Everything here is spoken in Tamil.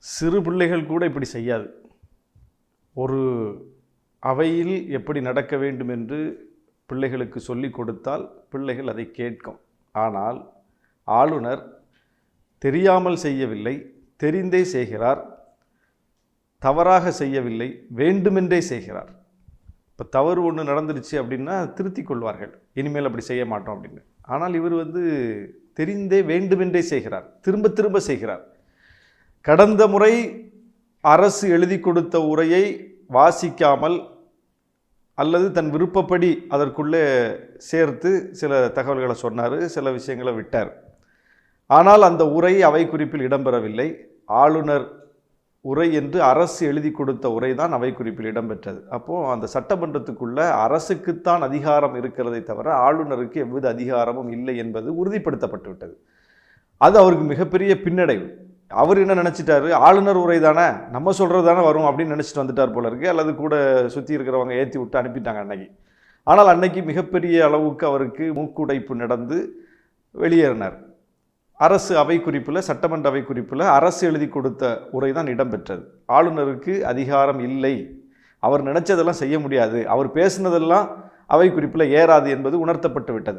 சிறு பிள்ளைகள் கூட இப்படி செய்யாது. ஒரு அவையில் எப்படி நடக்க வேண்டும் என்று பிள்ளைகளுக்கு சொல்லிக் கொடுத்தால் பிள்ளைகள் அதை கேட்கும். ஆனால் ஆளுநர் தெரியாமல் செய்யவில்லை தெரிந்தே செய்கிறார் தவறாக செய்யவில்லை வேண்டுமென்றே செய்கிறார். இப்போ தவறு ஒன்று நடந்துருச்சு அப்படின்னா திருத்தி கொள்வார்கள். இனிமேல் அப்படி செய்ய மாட்டோம் அப்படின்னு. ஆனால் இவர் வந்து தெரிந்தே வேண்டுமென்றே செய்கிறார். திரும்ப திரும்ப செய்கிறார். கடந்த முறை அரசு எழுதி கொடுத்த உரையை வாசிக்காமல் அல்லது தன் விருப்பப்படி அதற்குள்ளே சேர்த்து சில தகவல்களை சொன்னார் சில விஷயங்களை விட்டார். ஆனால் அந்த உரை அவை குறிப்பில் இடம்பெறவில்லை. ஆளுநர் உரை என்று அரசு எழுதி கொடுத்த உரை தான் அவை குறிப்பில் இடம்பெற்றது. அப்போது அந்த சட்டமன்றத்துக்குள்ள அரசுக்குத்தான் அதிகாரம் இருக்கிறதை தவிர ஆளுநருக்கு எவ்வித அதிகாரமும் இல்லை என்பது உறுதிப்படுத்தப்பட்டு விட்டது அது அவருக்கு மிகப்பெரிய பின்னடைவு. அவர் என்ன நினச்சிட்டாரு? ஆளுநர் உரை தானே? நம்ம சொல்கிறது தானே வரும் அப்படின்னு நினச்சிட்டு வந்துட்டார் போல இருக்கு. அல்லது கூட சுற்றி இருக்கிறவங்க ஏற்றி விட்டு அனுப்பிட்டாங்க அன்னைக்கு. ஆனால் அன்னைக்கு மிகப்பெரிய அளவுக்கு அவருக்கு மூக்குடைப்பு நடந்து வெளியேறினார். அரசு அவை குறிப்பில் சட்டமன்ற அவை குறிப்பில் அரசு எழுதி கொடுத்த உரை தான் இடம்பெற்றது. ஆளுநருக்கு அதிகாரம் இல்லை. அவர் நினச்சதெல்லாம் செய்ய முடியாது. அவர் பேசினதெல்லாம் அவை குறிப்பில் ஏறாது என்பது உணர்த்தப்பட்டு விட்டது.